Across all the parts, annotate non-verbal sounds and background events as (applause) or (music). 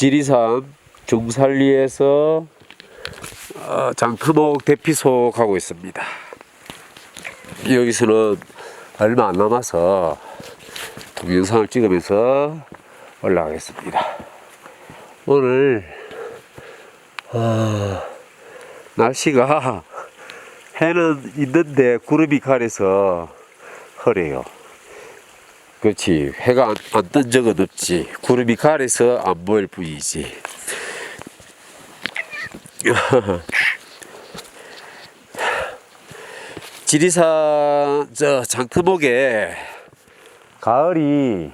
지리산 중산리에서 어, 장터목 대피소 가고 있습니다. 여기서는 얼마 안 남아서 동영상을 찍으면서 올라가겠습니다. 오늘 아, 날씨가 (laughs) 해는 있는데 구름이 가려서 흐려요. 그렇지. 해가 안뜬 적은 없지. 구름이 가려서 안 보일 뿐이지. (laughs) 지리산 저 장터목에 가을이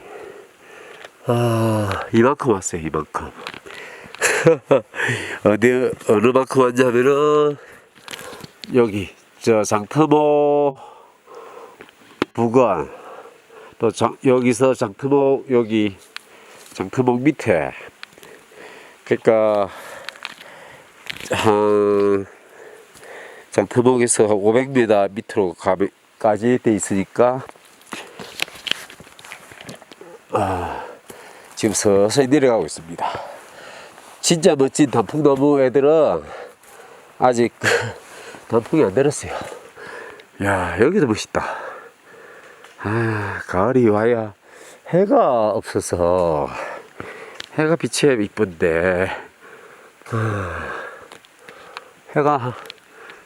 아 이만큼 왔어요 이만큼. (laughs) 어디 어느 만큼 왔냐면은 여기 저 장터목 부근 또 장, 여기서 장터목 여기 장터목 밑에 그러니까 한 장터목에서 500m 밑으로 가까지 돼 있으니까 아, 지금 서서히 내려가고 있습니다. 진짜 멋진 단풍나무 애들은 아직 (laughs) 단풍이 안 내렸어요. 야 여기도 멋있다. 아, 가을이 와야 해가 없어서 해가 비치면 이쁜데 아, 해가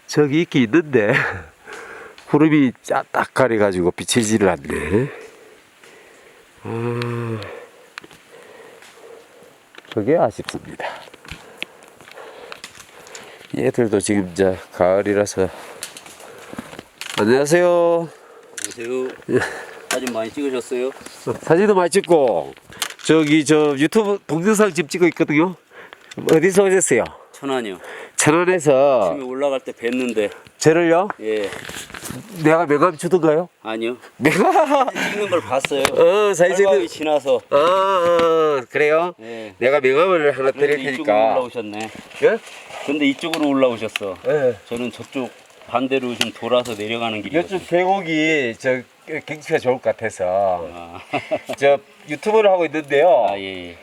저기 있긴 있는데 구름이 딱 가려가지고 비치지를 않네. 아, 그게 아쉽습니다. 얘들도 지금 이제 가을이라서 안녕하세요. 안녕하세요. 사진 많이 찍으셨어요? 사진도 많이 찍고 저기 저 유튜브 동영상 지금 찍고 있거든요. 어디서 오셨어요? 천안이요. 천안에서 처음에 올라갈 때 뵀는데 저를요? 예 내가 명함 주던가요? 아니요 명함. 찍는 걸 봤어요. 어 사진 찍는. 지나서 어, 어 그래요? 예. 내가 명함을 하나 드릴 그런데 이쪽으로 테니까. 올라오셨네. 예? 근데 이쪽으로 올라오셨어. 예. 저는 저쪽 반대로 좀 돌아서 내려가는 길이었어요. 이쪽 계곡이 저 경치가 좋을 것 같아서 아, 저 유튜브를 하고 있는데요. 아 예. 예.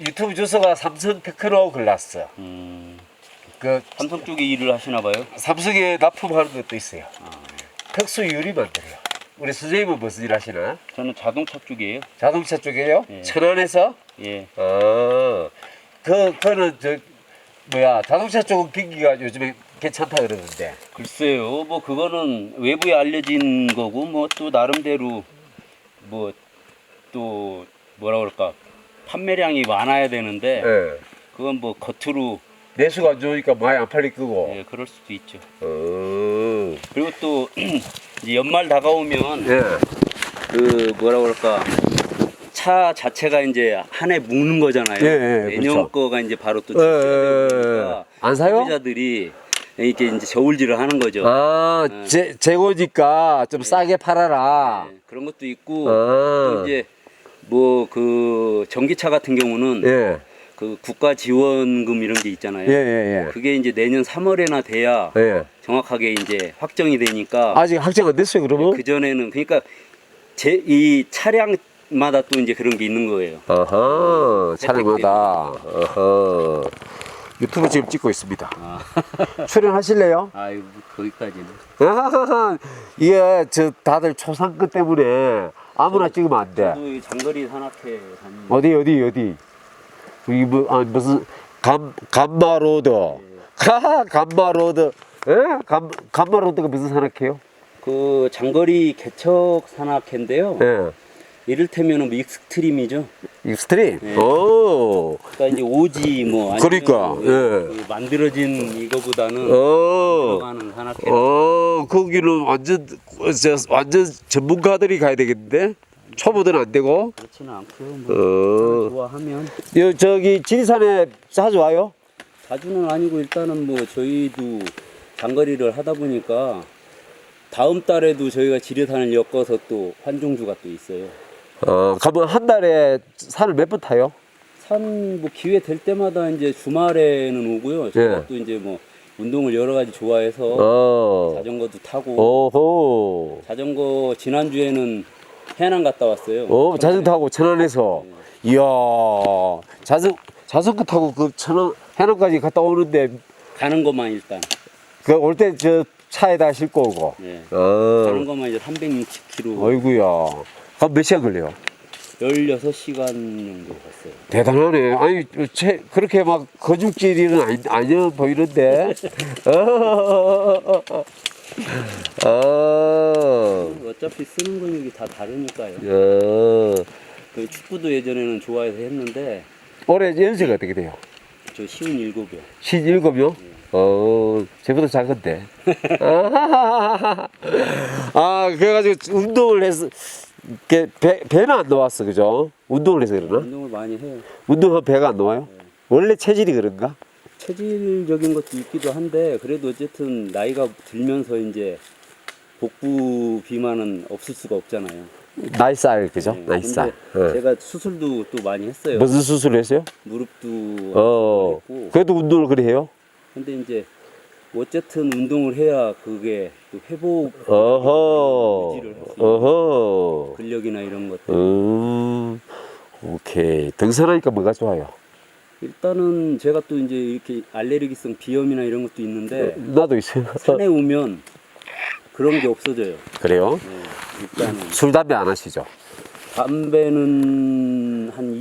유튜브 주소가 삼성 테크노 글라스. 음, 그 삼성 쪽에 일을 하시나 봐요. 삼성에 납품하는 것도 있어요. 아, 특수 유리 만들어요. 우리 선생님은 무슨 일 하시나? 저는 자동차 쪽이에요. 자동차 쪽이에요? 예. 천안에서? 예. 어, 그, 그는 저, 뭐야, 자동차 쪽은 경기가 요즘에 괜찮다 그러는데. 글쎄요, 뭐 그거는 외부에 알려진 거고 뭐 또 나름대로 뭐 또 뭐라 그럴까 판매량이 많아야 되는데 예. 그건 뭐 겉으로 내수가 안 좋으니까 많이 안 팔릴 거고. 예, 그럴 수도 있죠. 어, 그리고 또 (clears throat) 이제 연말 다가오면 예. 그 뭐라 그럴까 차 자체가 이제 한 해 묵는 거잖아요. 예, 예, 내년 그렇죠. 거가 이제 바로 또 예, 예, 출시되니까 안 사요? 소비자들이 이렇게 이제 저울질을 하는 거죠. 아, 예. 재, 재고니까 좀 싸게 팔아라. 예, 그런 것도 있고 아. 또 이제 뭐 그 전기차 같은 경우는 예. 그 국가 지원금 이런 게 있잖아요. 예, 예, 그게 이제 내년 3월에나 돼야 예. 예. 정확하게 이제 확정이 되니까 아직 확정 안 됐어요, 그러면? 그 전에는 그러니까 제 이 차량 마다 또 이제 그런 게 있는 거예요. 어허, 차량마다. 어허. 유튜브 지금 찍고 있습니다. 아, (laughs) 출연하실래요? 아이고 거기까지는. 아하하, (laughs) 이게 저 다들 초상권 때문에 아무나 찍으면 안 돼. 저도 이 장거리 산악회 다니는 어디 어디 어디? 이 뭐, 아, 무슨 감 감마로드. 하하 감마로드. 예? 감 감마로드가 무슨 산악회요? 그 장거리 개척 산악회인데요. 예. 이를테면은 뭐 익스트림이죠. 익스트림. 예. 오. 이제 오지 뭐 아니면 그러니까, 뭐 예. 그 만들어진 이거보다는 어. 들어가는 산악회. 어, 거기는 완전 저 완전 전문가들이 가야 되겠는데 초보들은 안 되고. 그렇지는 않고요. 뭐 어. 좋아하면 여 저기 지리산에 자주 와요? 자주는 아니고 일단은 뭐 저희도 장거리를 하다 보니까 다음 달에도 저희가 지리산을 엮어서 또 환종주가 또 있어요. 어, 가면 한 달에 산을 몇 번 타요? 산 뭐 기회 될 때마다 이제 주말에는 오고요. 제가 예. 또 이제 뭐 운동을 여러 가지 좋아해서 어. 자전거도 타고 오호. 자전거 지난 주에는 해남 갔다 왔어요. 어, 자전거 타고 천안에서. 이야, 자전 자전거 타고 그 천안 해남까지 갔다 오는데 가는 것만 일단. 그 올 때 저 차에다 싣고 오고. 예. 어. 가는 것만 이제 360km. 어이구야. 그럼 몇 시간 걸려요? 16시간 정도 갔어요. 대단하네. 아니, 채, 그렇게 막 거죽질이는 아니, 아니어 보이는데. 어. 어. 어차피 쓰는 근육이 다 다르니까요. 어. 그 축구도 예전에는 좋아해서 했는데 올해 연세가 어떻게 돼요? 저 쉬운 일곱이요. 17명? 어, 저보다 작은데. (laughs) 아, 그래가지고 운동을 해서, 이렇게 배, 배는 안 나왔어, 그죠? 운동을 해서 그러나? 운동을 많이 해요. 운동하면 배가 안 나와요? 원래 체질이 그런가? 체질적인 것도 있기도 한데 그래도 어쨌든 나이가 들면서 이제 복부 비만은 없을 수가 없잖아요. 나이살, 그죠? 네, 나이살. 근데 어. 제가 수술도 또 많이 했어요. 무슨 수술을 했어요? 무릎도 어, 했고. 그래도 운동을 그래 해요? 근데 이제 어쨌든 운동을 해야 그게 또 회복 어허, 유지를 할수 있는 어허. 근력이나 이런 것들. 음, 오케이. 등산하니까 뭐가 좋아요? 일단은 제가 또 이제 이렇게 알레르기성 비염이나 이런 것도 있는데 나도 있어요. 산에 오면 그런 게 없어져요. 그래요? 네, 일단은 술, 담배 안 하시죠? 담배는 한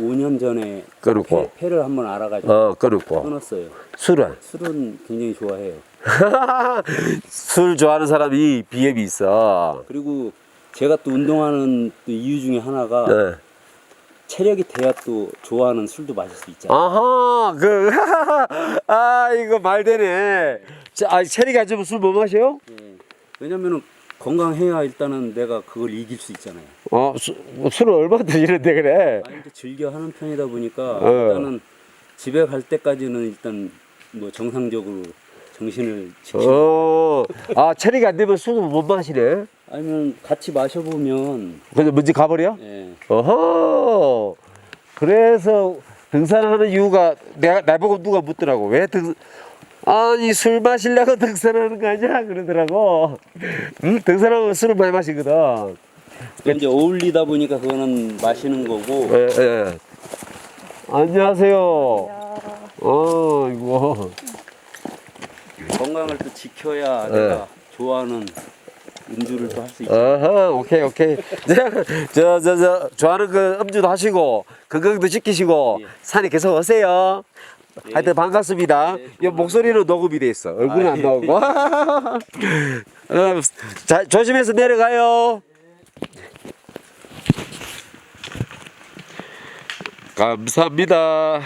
25년 전에 끊었고. 폐, 를 한번 알아가지고 어, 끊었고. 끊었어요. 술은? 술은 굉장히 좋아해요. (laughs) 술 좋아하는 사람이 비염이 있어. 그리고 제가 또 운동하는 또 이유 중에 하나가 네. 체력이 돼야 또 좋아하는 술도 마실 수 있잖아요. 아하, 그, (laughs) 아, 이거 말 되네. 자, 아, 체리가 좀 술 못 마셔요? 예. 왜냐면은 건강해야 일단은 내가 그걸 이길 수 있잖아요. 어, 수, 뭐 술을 얼마 드시는데 그래? 많이 또 즐겨 하는 편이다 보니까 어. 일단은 집에 갈 때까지는 일단 뭐 정상적으로 정신을 지키고 어, 아, 체리가 안 되면 술을 못 마시네? 아니면 같이 마셔보면 그래서 먼저 가버려? 예, 어허. 그래서 등산하는 이유가 내가 나보고 누가 묻더라고. 왜 등, 아니 술 마시려고 (laughs) 등산하는 거 아니야? 그러더라고. 응? 등산하면 술을 많이 마시거든. 또 이제 어울리다 보니까 그거는 마시는 거고 예, 예. 안녕하세요. 어, 이거. 건강을 또 지켜야 네. 내가 좋아하는 음주를 또 할 수 있죠. 아하, 오케이, 오케이. (laughs) 저, 저, 저, 좋아하는 그 음주도 하시고, 건강도 지키시고, 예. 산에 계속 오세요. 예. 하여튼 반갑습니다. 이 목소리는 녹음이 돼 있어. 얼굴은 아, 안 예. 나오고. (laughs) 어, 자, 조심해서 내려가요. 감사합니다.